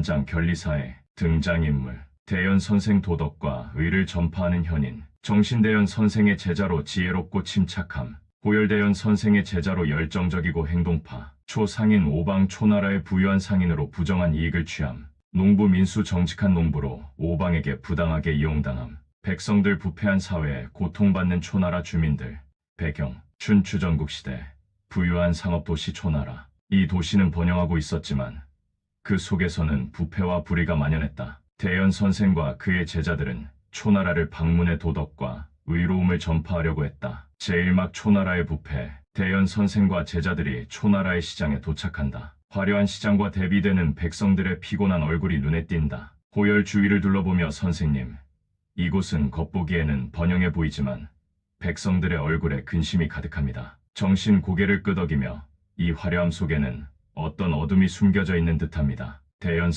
백만장 결리사의 등장인물. 대연 선생 도덕과 의를 전파하는 현인. 정신대연 선생의 제자로 지혜롭고 침착함. 고열대연 선생의 제자로 열정적이고 행동파. 초상인 오방 초나라의 부유한 상인으로 부정한 이익을 취함. 농부 민수 정직한 농부로 오방에게 부당하게 이용당함. 백성들 부패한 사회에 고통받는 초나라 주민들. 배경, 춘추전국 시대. 부유한 상업도시 초나라. 이 도시는 번영하고 있었지만 그 속에서는 부패와 불의가 만연했다. 대연 선생과 그의 제자들은 초나라를 방문해 도덕과 의로움을 전파하려고 했다. 제1막 초나라의 부패, 대연 선생과 제자들이 초나라의 시장에 도착한다. 화려한 시장과 대비되는 백성들의 피곤한 얼굴이 눈에 띈다. 호열 주위를 둘러보며 선생님, 이곳은 겉보기에는 번영해 보이지만 백성들의 얼굴에 근심이 가득합니다. 정신 고개를 끄덕이며 이 화려함 속에는 어떤 어둠이 숨겨져 있는 듯합니다. 대연